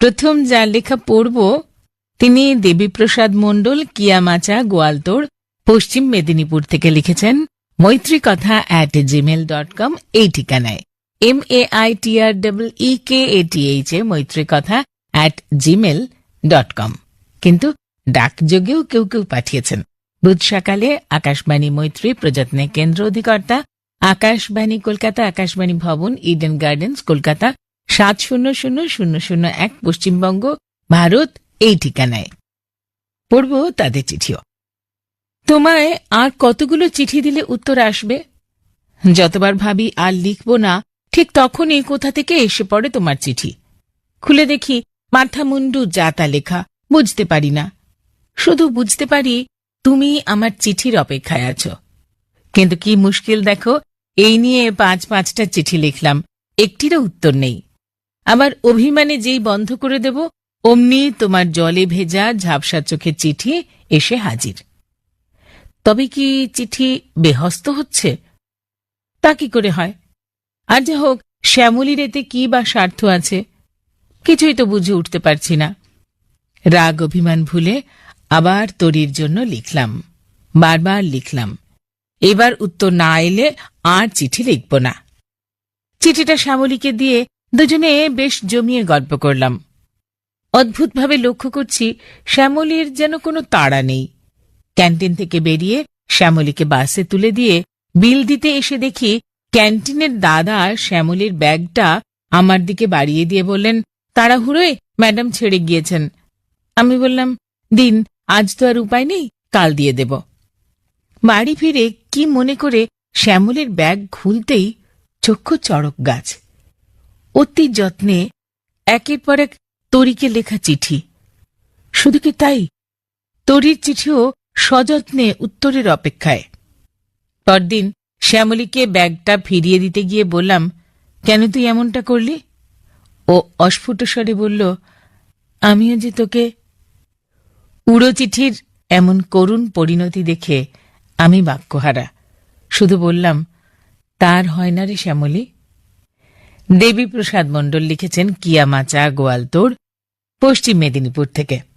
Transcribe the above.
প্রথম যার লেখা পড়ব, তিনি দেবীপ্রসাদ মণ্ডল, কিয়ামাচা, গোয়ালতোড়, পশ্চিম মেদিনীপুর থেকে লিখেছেন মৈত্রী কথা অ্যাট জিমেল ডট কম এই ঠিকানায়। M A I T R double E K A T H A Maitri Katha at Gmail dot com কিন্তু ডাকযোগেও কেউ কেউ পাঠিয়েছেন। বুধ সকালে আকাশবাণী মৈত্রী প্রযত্নে কেন্দ্র অধিকর্তা, আকাশবাণী কলকাতা, আকাশবাণী ভবন ইডেন গার্ডেন্স কলকাতা সাত শূন্য শূন্য শূন্য শূন্য এক পশ্চিমবঙ্গ ভারত এই ঠিকানায়। পড়ব তাদের চিঠিও। তোমায় আর কতগুলো চিঠি দিলে উত্তর আসবে? যতবার ভাবি আর লিখব না, ঠিক তখনই কোথা থেকে এসে পড়ে তোমার চিঠি। খুলে দেখি মাথা মুন্ডু যাতা লেখা, বুঝতে পারি না। শুধু বুঝতে পারি তুমি আমার চিঠির অপেক্ষায় আছো। কিন্তু কি মুশকিল দেখো, এই নিয়ে পাঁচ পাঁচটা চিঠি লিখলাম, একটিরও উত্তর নেই। আবার অভিমানে যেই বন্ধ করে দেব, অমনি তোমার জলে ভেজা ঝাপসা চোখের চিঠি এসে হাজির। তবে কি চিঠি বেহস্ত হচ্ছে? তা কি করে হয়? আর যা হোক, শ্যামলির এতে কি বা স্বার্থ আছে, কিছুই তো বুঝে উঠতে পারছি না। রাগ অভিমান ভুলে আবার তরির জন্য লিখলাম, বারবার লিখলাম। এবার উত্তর না এলে আর চিঠি লিখব না। চিঠিটা শ্যামলীকে দিয়ে দুজনে বেশ জমিয়ে গল্প করলাম। অদ্ভুতভাবে লক্ষ্য করছি শ্যামলীর যেন কোনো তাড়া নেই। ক্যান্টিন থেকে বেরিয়ে শ্যামলীকে বাসে তুলে দিয়ে বিল দিতে এসে দেখি ক্যান্টিনের দাদা শ্যামলীর ব্যাগটা আমার দিকে বাড়িয়ে দিয়ে বললেন, তাড়াহুড়োয় ম্যাডাম ছেড়ে গিয়েছেন। আমি বললাম, দিন, আজ তো আর উপায় নেই, কাল দিয়ে দেব। বাড়ি ফিরে কি মনে করে শ্যামলের ব্যাগ খুলতেই চক্ষু চড়ক গাছ। অতি যত্নে একের পর এক তরিকে লেখা চিঠি। শুধু কি তাই? তরির চিঠিও সযত্নে উত্তরের অপেক্ষায়। পরদিন শ্যামলীকে ব্যাগটা ফিরিয়ে দিতে গিয়ে বললাম, কেন তুই এমনটা করলি? ও অস্ফুট স্বরে বলল, আমিও যে তোকে উড়ো চিঠির এমন করুণ পরিণতি দেখে আমি বাক্যহারা। শুধু বললাম, তার হয় না রে শ্যামলী দেবীপ্রসাদ মণ্ডল লিখেছেন কিয়ামাচা গোয়ালতোড় পশ্চিম মেদিনীপুর থেকে।